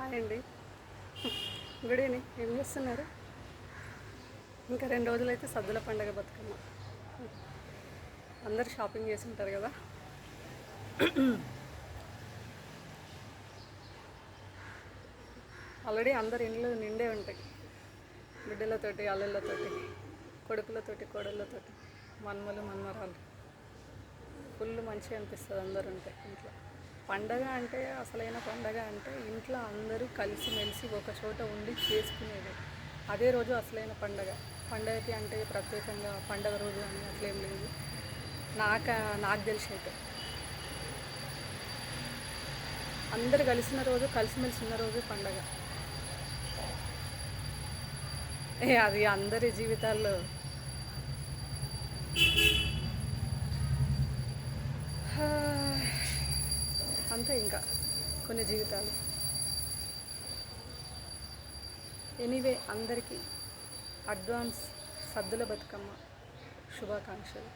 Hi అండి. Good evening. ఏం చేస్తున్నారు? ఇంకా రెండు రోజులైతే సద్దుల పండగ బతుకమ్మ. అందరు షాపింగ్ చేసి ఉంటారు కదా. ఆల్రెడీ అందరు ఇండ్లు నిండే ఉంటాయి. బిడ్డలతోటి అల్లెళ్ళతోటి కొడుకులతోటి కోడళ్ళతోటి మన్మలు మన్మరాలు. ఫుల్ మంచిగా అనిపిస్తుంది అందరు ఉంటాయి ఇంట్లో. పండగ అంటే అసలైన పండగ అంటే ఇంట్లో అందరూ కలిసిమెలిసి ఒక చోట ఉండి చేసుకునేది. అదే రోజు అసలైన పండగ. పండగకి అంటే ప్రత్యేకంగా పండగ రోజు అని అట్లేం లేదు. నాకు నాకు తెలిసి అయితే అందరు కలిసిన రోజు కలిసిమెలిసి ఉన్న రోజు పండగ. ఏ అది అందరి జీవితాల్లో అంతే ఇంకా కొన్ని జీవితాలు. ఎనీవే అందరికీ అడ్వాన్స్ సద్దుల బతుకమ్మ శుభాకాంక్షలు.